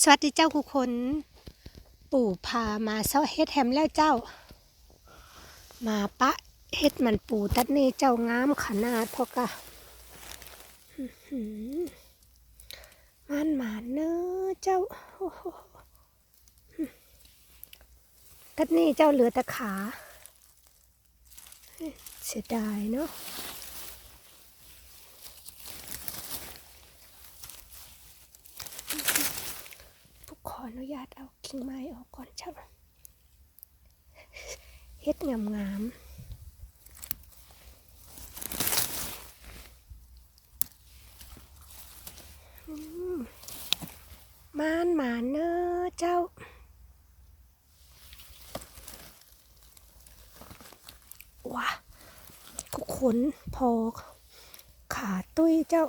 สวัสดีเจ้าคุกคน ปู่พามาเซาเฮ็ดแฮมแล้วเจ้า มาปะเฮ็ดมันปู่ตัดนี่เจ้างามขนาดพอกะมันหมาเนอเจ้าตัดนี่เจ้าเหลือแต่ขา เสียดายเนาะ ขออนุญาตเอากิ่งไม้ออกก่อนเจ้าเฮ็ดงามงามๆมมานหมาเนอเจ้าว้ากุขนพอขาตุ้ยเจ้า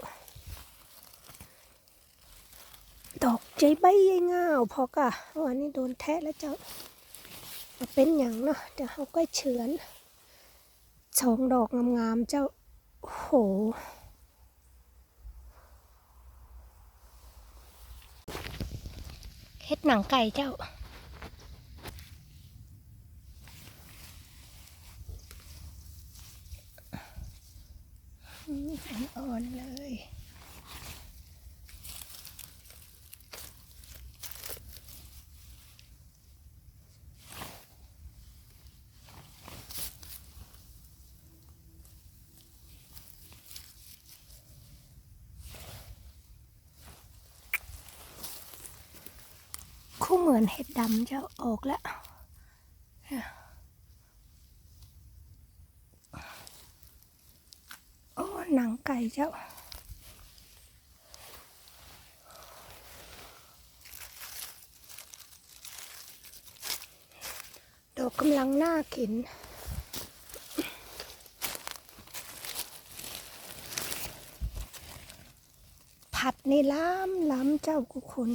ดอก ใจใบยายง่าวพอกะวันนี้โดนแทะแล้วเจ้าเป็นอย่างเนาะเดี๋ยวเขาก็เฉือนสองดอกงามๆเจ้าโหเฮ็ดหนังไก่เจ้าอ่อนเลย มือนเห็ดดำจะออกแล้วโอ้หนังไก่เจ้าดอกกำลังน่ากินผัดนี่ล้ำล้ำเจ้ากุคุณ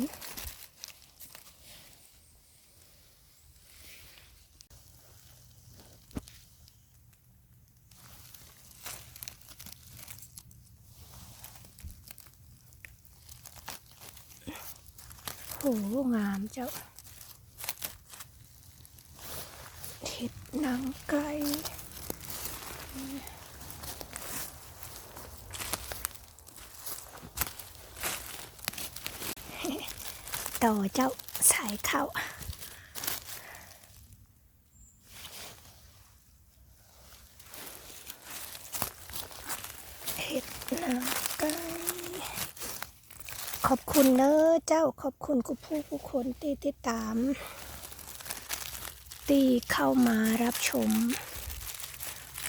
งามเจ้าเห็ดนางไก่ต่อเจ้าสายเข้าเห็ดนางไก่ ขอบ คุณเนอเจ้าขอบคุณกุผู้ผู้คนที่ติดตาม ที่เข้ามารับชม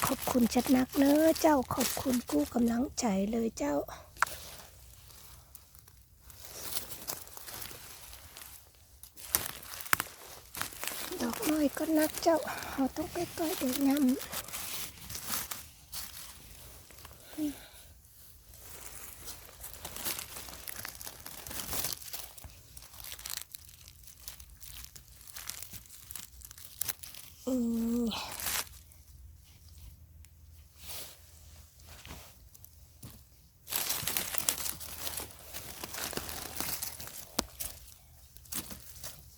ขอบคุณจัดนักเนอเจ้าขอบคุณกู้กำลังใจเลยเจ้าดอกน้อยก็นักเจ้าเราต้องใกล้ๆเด็กยำ อืม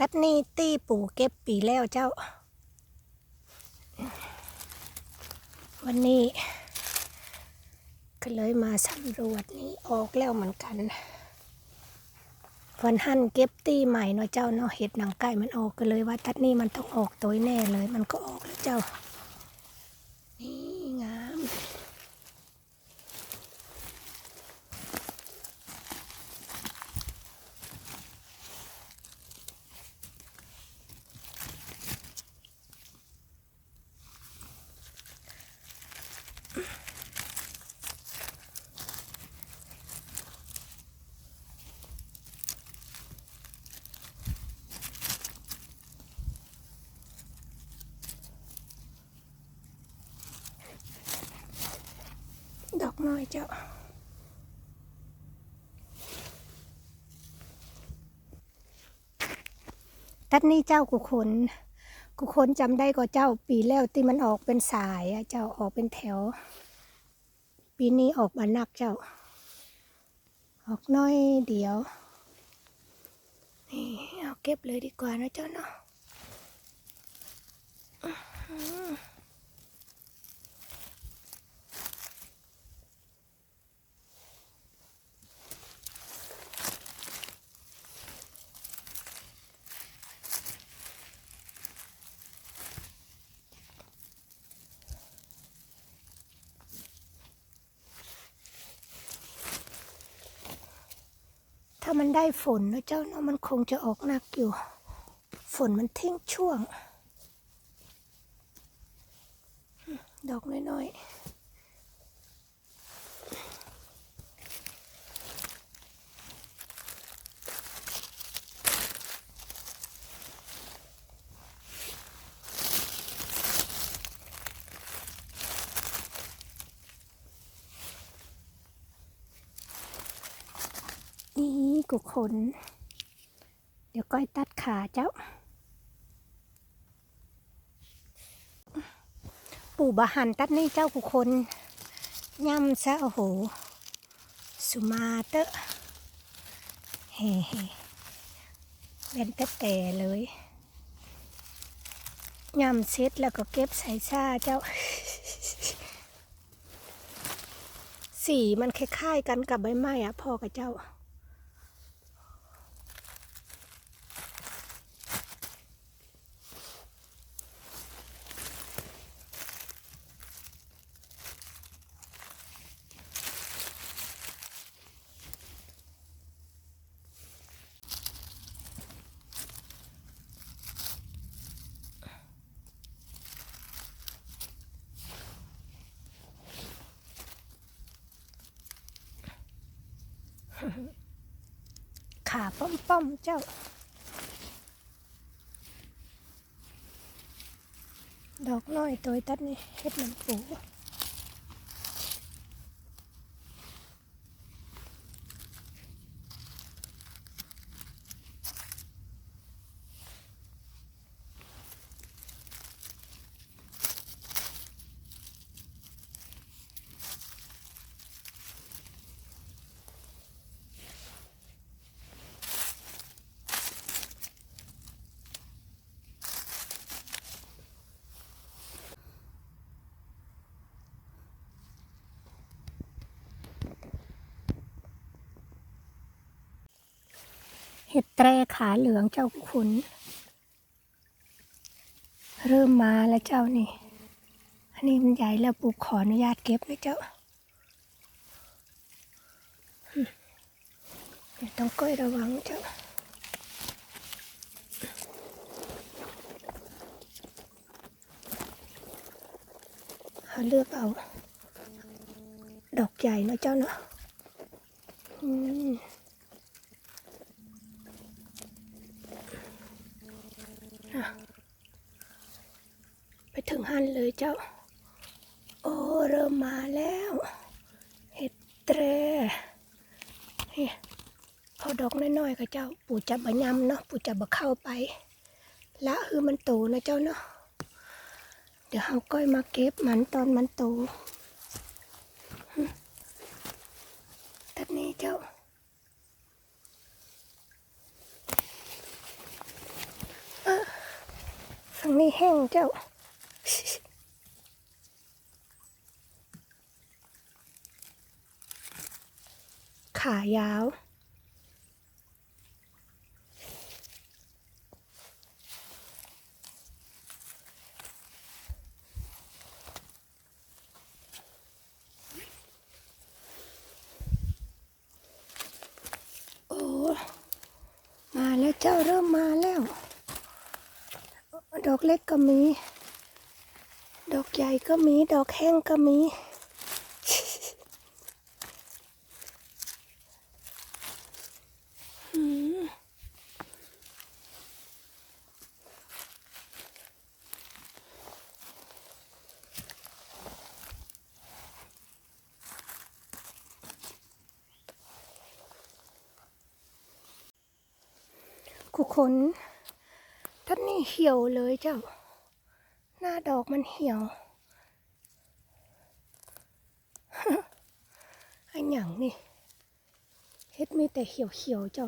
ตัดนี่ตีปู่เก็บปีแล้วเจ้า วันนี้ก็เลยมาสำรวจนี่ออกแล้วเหมือนกันวันหั่นเก็บตีใหม่เนาะเจ้าเนาะเห็ดหนังไก่มันออกก็เลยว่าตัดนี่มันต้องออกตัวแน่เลย มันก็ออกแล้วเจ้า นี่งาม ดอกน้อยเจ้า ทัดนี่เจ้ากุคนกุคนจำได้ก็เจ้าปีแล้วที่มันออกเป็นสายอะเจ้าออกเป็นแถว ปีนี้ออกมานักเจ้า ออกน้อยเดียวนี่เอาเก็บเลยดีกว่านะเจ้าเนาะามันได้ฝนนะเจ้าเนาะมันคงจะออกหนักอยู่ ฝนมันทิ้งช่วง ดอกน้อยๆ นี่กูขนเดี๋ยวก้อยตัดขาเจ้า ปู่บะหันตัดนี่เจ้าผู้คนย่ำซะโอ้โห สุมาเตอะเฮ้เฮ้เป็นแต่แต่เลยย่ำเสร็จแล้วก็เก็บใส่ซาเจ้า สีมันคล้ายๆกันกับใบไม้อะพ่อกับเจ้า ขาป้อมป้อมๆเจ้า ดอกน้อยตัวตัดนี่เฮ็ดมันปู เห็ดแตรขาเหลืองเจ้าขุน เริ่มมาแล้วเจ้านี่ อันนี้มันใหญ่แล้วปูขออนุญาตเก็บนะเจ้าเดี๋ยวต้องก้อยระวังเจ้าเขาเลือกเอา ดอกใหญ่นอะเจ้าเนาะอืม ไปถึงหันเลยเจ้า โอ้เริ่มมาแล้ว เห็ดเตรนี่พอดอกน้อยๆกับเจ้า ปู่จับะยำเนาะปู่จับะเข้าไป ละคือมันโตนะเจ้าเนาะเดี๋ยวเอาก้อยมาเก็บมันตอนมันโตตัดนี้เจ้าเออฝั่งนี้แห้งเจ้า ขายาว โอ้ มาแล้วเจ้าเริ่มมาแล้ว ดอกเล็กก็มี ดอกใหญ่ก็มี ดอกแห้งก็มี กุคนท่านนี่เหี่ยวเลยเจ้า หน้าดอกมันเหี่ยวอันหยังนี่เฮ็ดมีแต่เหี่ยวๆเจ้า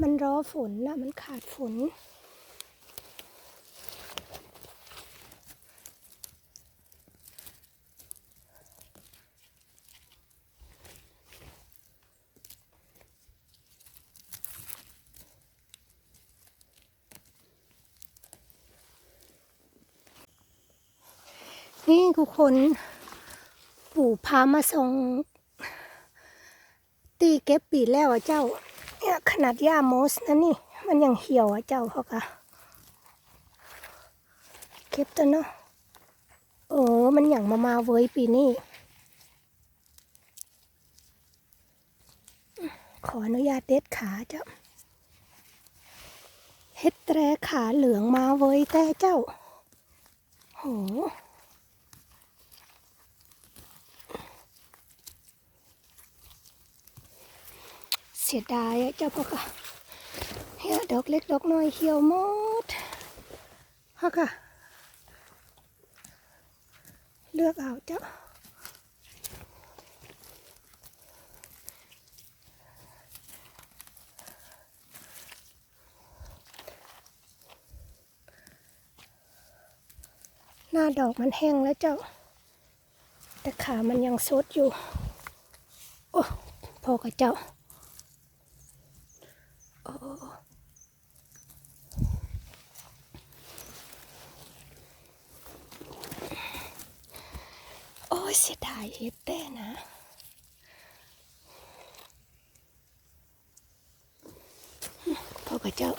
มันรอฝนนะมันขาดฝน นี่ ทุกคน ปู่พามาส่ง ตีเก็บปีแล้วอะเจ้า เนี่ยขนาดย่าโมสนะนี่ มันยังเหี่ยวอะเจ้าเขากะเก็บตัวเนาะเออมันอย่างมามาเว้ยปีนี้ขออนุญาตเด็ดขาเจ้าเฮ็ดแตรขาเหลืองมาเว้ยแต่เจ้า โห เสียดายเจ้าพ่อกะเหี่ยดอกเล็กดอกน้อยเหี่ยวหมดพ่อกะเลือกเอาเจ้าหน้าดอกมันแห้งแล้วเจ้า แต่ขามันยังสดอยู่ โอ้พอกับเจ้า ยเสียดายเฮ็ดแต่นะ พ่อกับเจ้า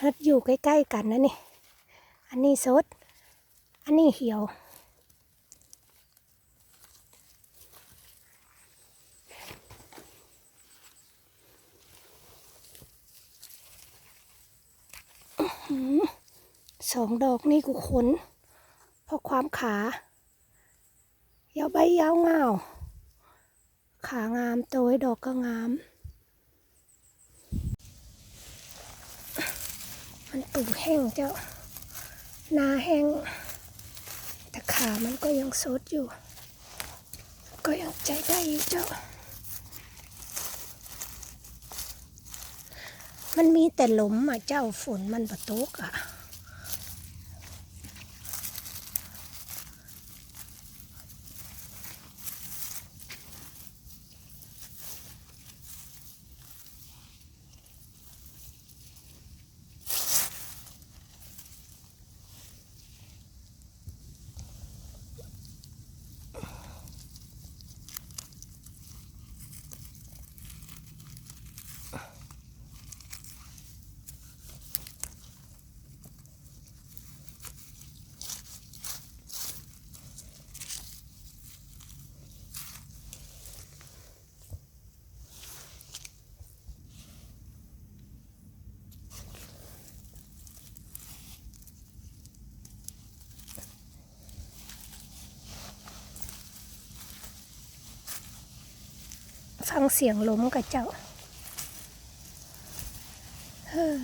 ฮัดอยู่ใกล้ ๆ กันนะนี่ อันนี้สด อันนี้เหี่ยว อื้อหือส องดอกนี่กูขนเพราะความขายาวใบยาวเงาว ขางามโตยดอกก็งาม มันตูแห้งเจ้า นาแห้ง แต่ขามันก็ยังสดอยู่ ก็ยังใจได้อยู่เจ้า มันมีแต่หลมอะเจ้าฝนมันประตกอะ ฟังเสียงล้มกับเจ้าเฮ้อ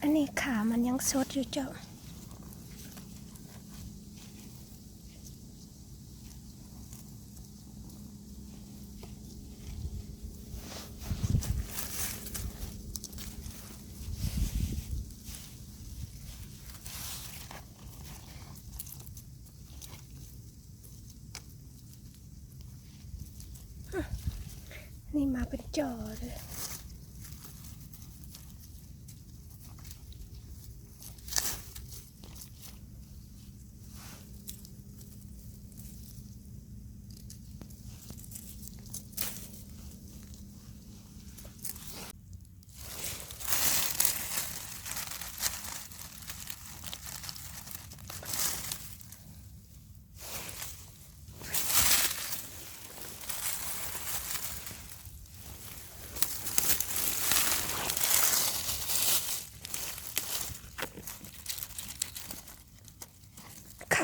อันนี้ขามันยังสดอยู่เจ้า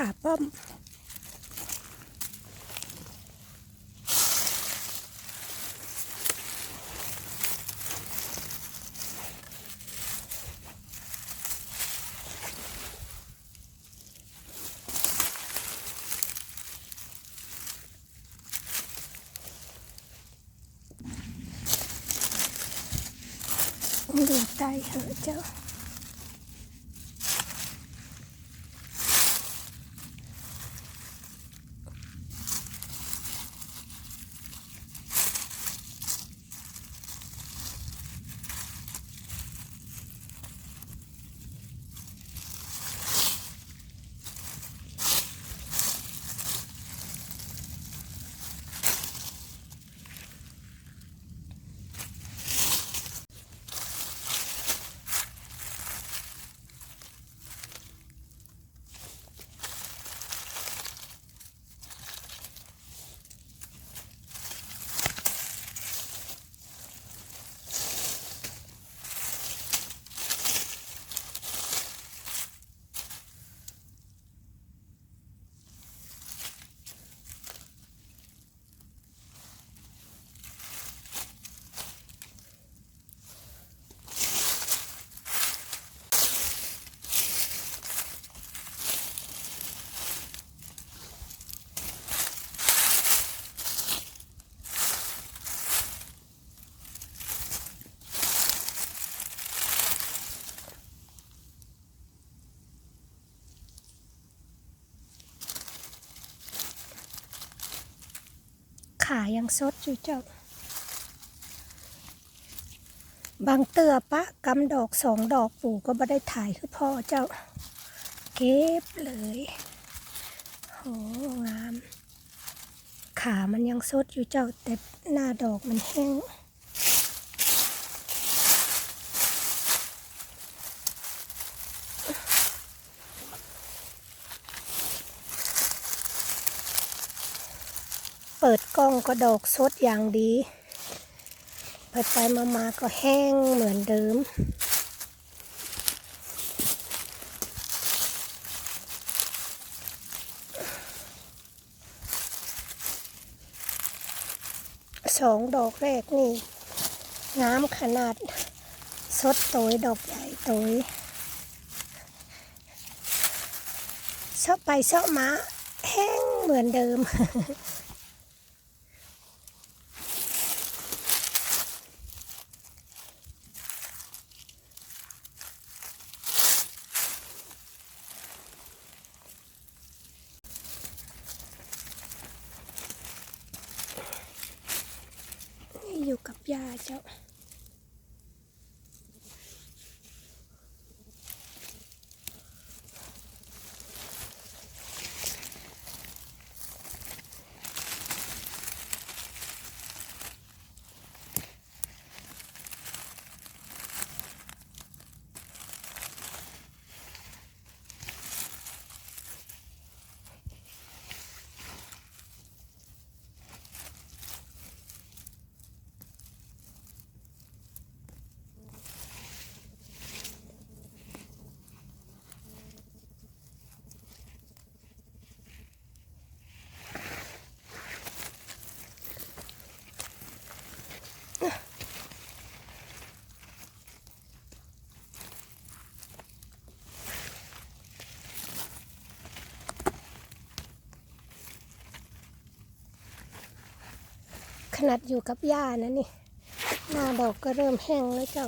ขาป้อมดู ยังสดอยู่เจ้า บางเตือปะกำดอกสองดอกปู่ก็ไม่ได้ถ่ายคือพ่อเจ้า เก็บเลยโหงาม ขามันยังสดอยู่เจ้าแต่หน้าดอกมันแห้ง เปิดกล้องก็ดอกสดอย่างดีไปไปมามาก็แห้งเหมือนเดิม สองดอกแรกนี่งามขนาดสดโตยดอกใหญ่โตยเสาะไปเสาะมาแห้งเหมือนเดิม อ ยู่กับยาเจ้า ถนัดอยู่กับย่านะนี่ หน้าดอกก็เริ่มแห้งแล้วเจ้า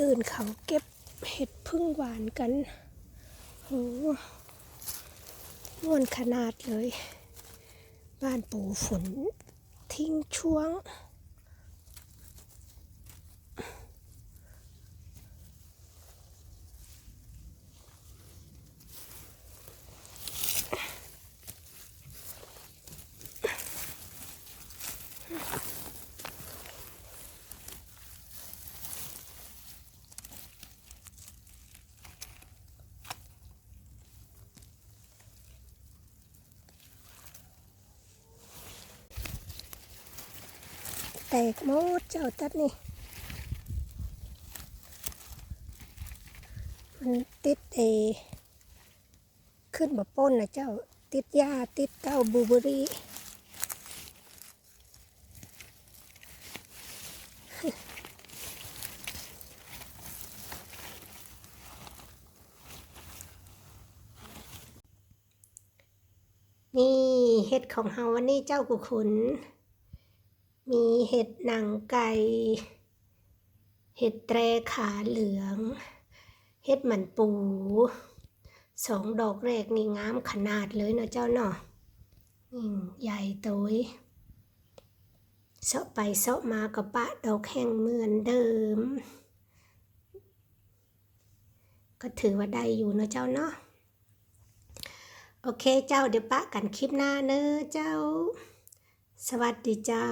อื่นเขาเก็บเห็ดพึ่งหวานกันโหม่วนขนาดเลย บ้านปู่ฝนทิ้งช่วง แตกหมดเจ้าตัดนี่มันติดเอขึ้นมาป้นนะเจ้า ติดหญ้าติดเต้าบูเบอรี่นี่เห็ดของเฮาวันนี้เจ้ากุขุน มีเห็ดหนังไก่ เห็ดแตรขาเหลือง เห็ดหมันปู สองดอกแรกนี่งามขนาดเลยเนาะเจ้าเนาะนี่ใหญ่โตยเสาะไปเสาะมากับปะดอกแห้งเหมือนเดิม ก็ถือว่าได้อยู่เนาะเจ้าเนาะโอเคเจ้าเดี๋ยวปะกันคลิปหน้าเนอะเจ้า สวัสดีเจ้า